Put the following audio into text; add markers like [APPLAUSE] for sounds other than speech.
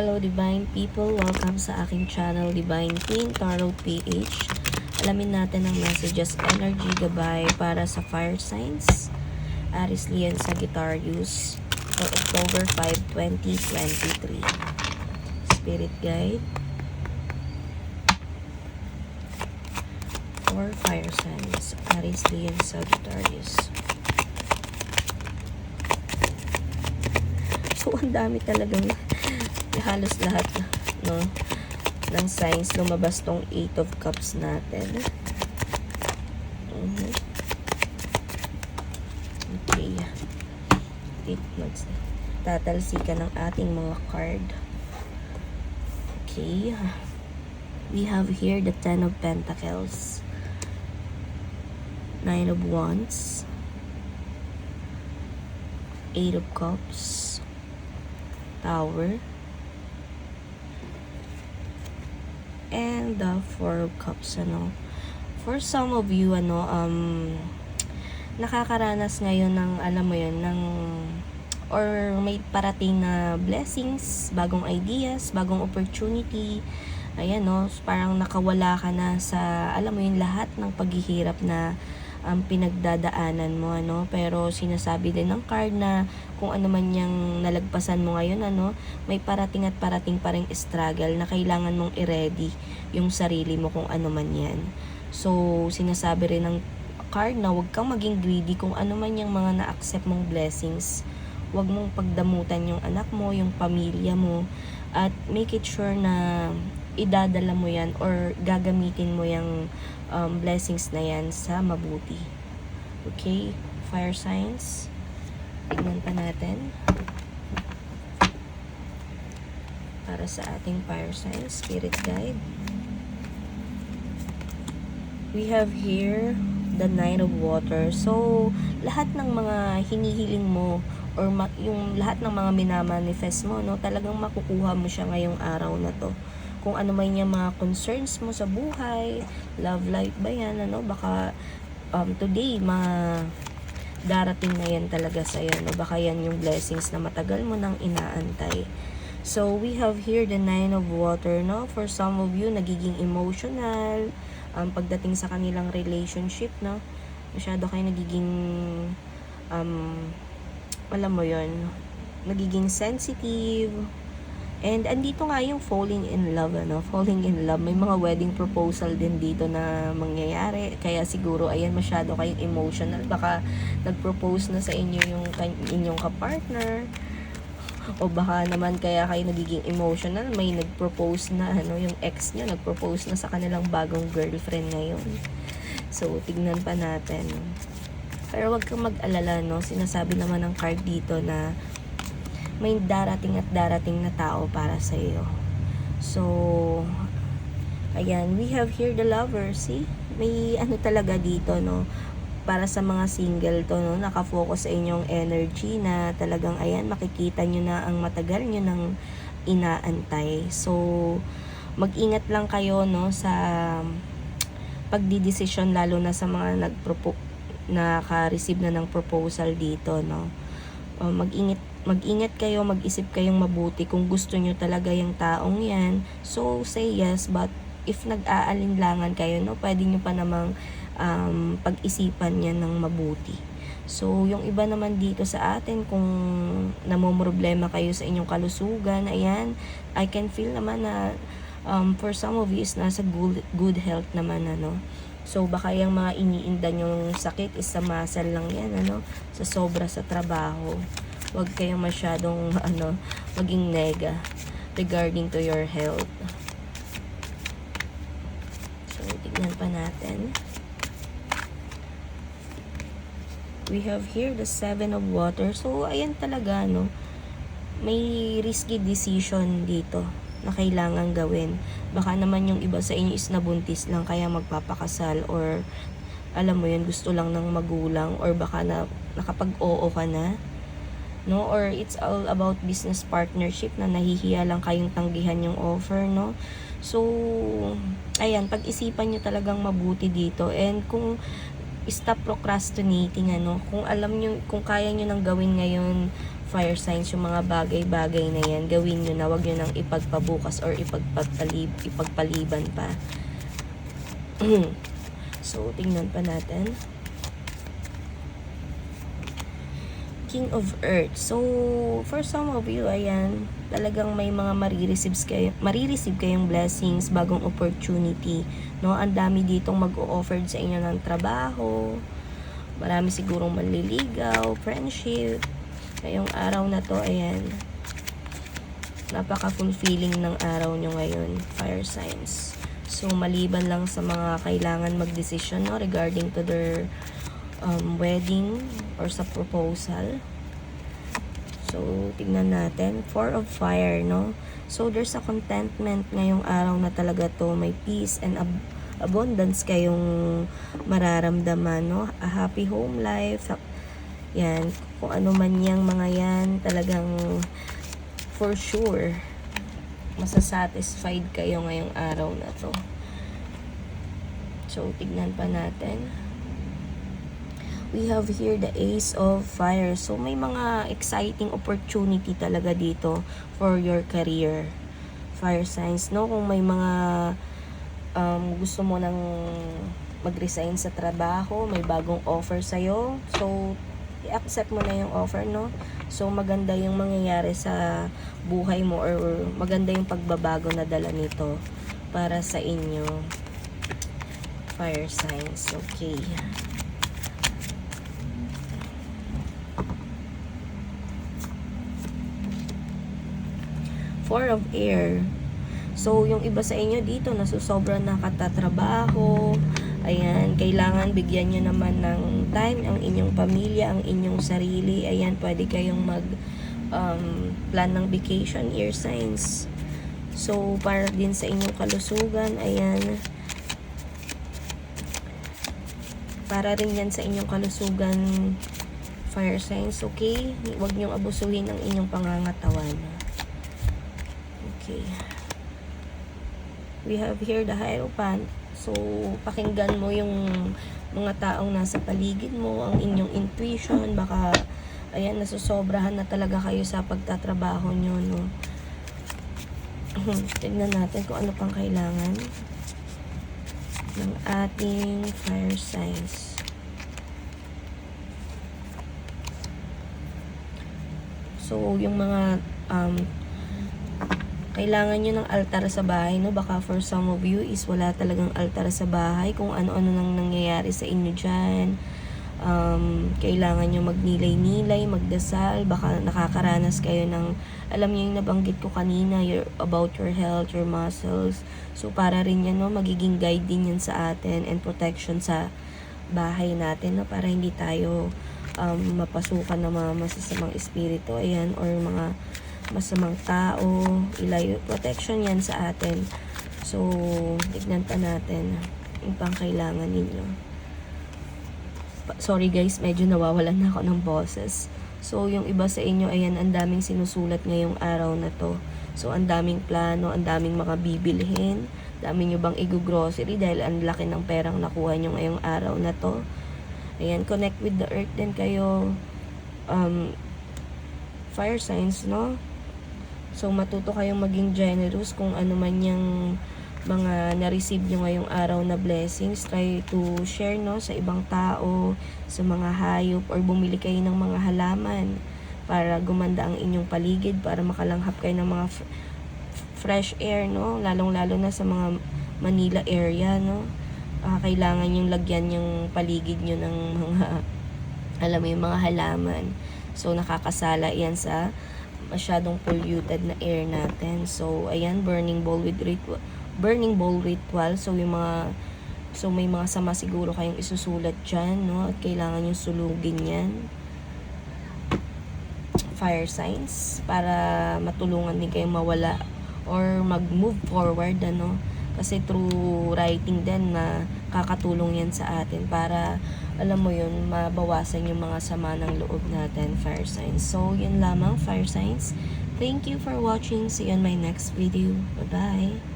Hello Divine People, welcome sa aking channel Divine Queen Tarot PH. Alamin natin ang messages, energy gabay para sa fire signs, Aries, Leo, and Sagittarius for October 5, 2023. Spirit guide for fire signs, Aries, Leo, and Sagittarius. [LAUGHS] So, ang dami talagang halos lahat no ng signs lumabas tong 8 of cups natin. Mhm. Okay. Eight months. Tatalsikan ng ating mga card. Okay. We have here the Ten of Pentacles. Nine of Wands. Eight of Cups. Tower. And the four of cups ano. For some of you ano um nakakaranas ngayon ng alam mo yun ng or may parating na blessings bagong ideas bagong opportunity. Ayan no parang nakawala ka na sa alam mo yun lahat ng paghihirap na um, pinagdadaanan mo ano? Pero sinasabi din ng card na kung ano man yung nalagpasan mo ngayon ano may parating at parating pa ring struggle na kailangan mong i-ready yung sarili mo kung ano man yan. So sinasabi rin ng card na huwag kang maging greedy kung ano man yung mga na-accept mong blessings. Huwag mong pagdamutan yung anak mo yung pamilya mo at make it sure na idadala mo yan or gagamitin mo yung um, blessings na yan sa mabuti. Okay? Fire signs. Tignan pa natin. Para sa ating fire signs, spirit guide. We have here the nine of water. So, lahat ng mga hinihiling mo or yung lahat ng mga minamanifest mo, no, talagang makukuha mo siya ngayong araw na to kung ano man yung mga concerns mo sa buhay, love life ba yan, ano, baka um, today, ma darating na yan talaga sa iyo, no? baka yan yung blessings na matagal mo nang inaantay. So, we have here the nine of water, no? For some of you, nagiging emotional, um, pagdating sa kanilang relationship, no? Masyado kayo nagiging, um, alam mo yon nagiging sensitive, And andito nga yung falling in love, ano? Falling in love. May mga wedding proposal din dito na mangyayari. Kaya siguro, ayan, masyado kayong emotional. Baka nag-propose na sa inyo yung inyong kapartner. O baka naman kaya kayo nagiging emotional. May nag-propose na, ano, yung ex nyo, nag-propose na sa kanilang bagong girlfriend ngayon. So, tignan pa natin. Pero wag kang mag-alala, no? Sinasabi naman ng card dito na may darating at darating na tao para sa iyo. So, ayan, we have here the lover, see? May ano talaga dito, no? Para sa mga single to, no? Nakafocus sa inyong energy na talagang, ayan, makikita nyo na ang matagal nyo ng inaantay. So, mag-ingat lang kayo, no? Sa pagdidesisyon, lalo na sa mga nagpropo naka-receive na ng proposal dito, no? Uh, mag-ingat mag-ingat kayo, mag-isip kayong mabuti kung gusto nyo talaga yung taong yan. So, say yes, but if nag-aalinlangan kayo, no, pwede nyo pa namang um, pag-isipan yan ng mabuti. So, yung iba naman dito sa atin, kung namomroblema kayo sa inyong kalusugan, ayan, I can feel naman na um, for some of you is nasa good, good health naman, ano. So, baka yung mga iniinda yung sakit is sa muscle lang yan, ano, sa sobra sa trabaho wag kayong masyadong [LAUGHS] ano, maging nega regarding to your health. So, tignan pa natin. We have here the seven of water. So, ayan talaga, no? May risky decision dito na kailangan gawin. Baka naman yung iba sa inyo is nabuntis lang kaya magpapakasal or alam mo yun, gusto lang ng magulang or baka na nakapag-oo ka na no? Or it's all about business partnership na nahihiya lang kayong tanggihan yung offer no? So ayan pag-isipan niyo talagang mabuti dito. And kung stop procrastinating ano kung alam niyo kung kaya niyo nang gawin ngayon fire signs, yung mga bagay-bagay na yan, gawin nyo na, wag nyo nang ipagpabukas or ipagpalib, ipagpaliban pa. [CLEARS THROAT] so, tingnan pa natin. King of Earth. So, for some of you, ayan, talagang may mga marireceive kayo, marireceive kayong blessings, bagong opportunity, no? Ang dami ditong mag-o-offer sa inyo ng trabaho. Marami sigurong manliligaw, friendship. Ngayong araw na to, ayan. Napaka-fulfilling ng araw nyo ngayon, fire signs. So, maliban lang sa mga kailangan magdesisyon no, regarding to their um, wedding or sa proposal. So, tignan natin. Four of fire, no? So, there's a contentment ngayong araw na talaga to. May peace and ab- abundance kayong mararamdaman, no? A happy home life. Yan. Kung ano man yang mga yan, talagang for sure, masasatisfied kayo ngayong araw na to. So, tignan pa natin we have here the Ace of Fire. So, may mga exciting opportunity talaga dito for your career. Fire signs, no? Kung may mga um, gusto mo nang mag-resign sa trabaho, may bagong offer sa'yo. So, i-accept mo na yung offer, no? So, maganda yung mangyayari sa buhay mo or maganda yung pagbabago na dala nito para sa inyo. Fire signs. Okay. Four of Air. So, yung iba sa inyo dito, nasusobra na katatrabaho. Ayan, kailangan bigyan nyo naman ng time ang inyong pamilya, ang inyong sarili. Ayan, pwede kayong mag um, plan ng vacation, year signs. So, para din sa inyong kalusugan, ayan. Para rin yan sa inyong kalusugan, fire signs, okay? Huwag niyong abusuhin ang inyong pangangatawan. Okay. We have here the Hierophant. So, pakinggan mo yung mga taong nasa paligid mo, ang inyong intuition, baka, ayan, nasusobrahan na talaga kayo sa pagtatrabaho nyo, no? [LAUGHS] Tignan natin kung ano pang kailangan ng ating fire signs. So, yung mga um, kailangan nyo ng altar sa bahay, no? Baka for some of you is wala talagang altar sa bahay. Kung ano-ano nang nangyayari sa inyo dyan. Um, kailangan nyo magnilay-nilay, magdasal. Baka nakakaranas kayo ng, alam nyo yung nabanggit ko kanina, your, about your health, your muscles. So, para rin yan, no? Magiging guide din yan sa atin and protection sa bahay natin, no? Para hindi tayo um, mapasukan ng mga masasamang espiritu, ayan, or mga masamang tao, ilayo, protection yan sa atin. So, tignan pa natin yung pangkailangan ninyo. Sorry guys, medyo nawawalan na ako ng boses. So, yung iba sa inyo, ayan, ang daming sinusulat ngayong araw na to. So, ang daming plano, ang daming mga bibilhin, dami nyo bang igu-grocery dahil ang laki ng perang nakuha nyo ngayong araw na to. Ayan, connect with the earth din kayo. Um, fire signs, no? So, matuto kayong maging generous kung ano man yung mga na-receive nyo ngayong araw na blessings. Try to share, no, sa ibang tao, sa mga hayop, or bumili kayo ng mga halaman para gumanda ang inyong paligid, para makalanghap kayo ng mga fresh air, no? Lalong-lalo na sa mga Manila area, no? Ah, kailangan yung lagyan yung paligid nyo ng mga, [LAUGHS] alam mo yung mga halaman. So, nakakasala yan sa masyadong polluted na air natin. So, ayan, burning bowl with ritual. Burning bowl ritual. So, yung mga So, may mga sama siguro kayong isusulat dyan, no? At kailangan yung sulugin yan. Fire signs. Para matulungan din kayong mawala or mag-move forward, ano? Kasi through writing din na kakatulong yan sa atin para alam mo yun, mabawasan yung mga sama ng loob natin, fire signs. So, yun lamang, fire signs. Thank you for watching. See you on my next video. Bye-bye.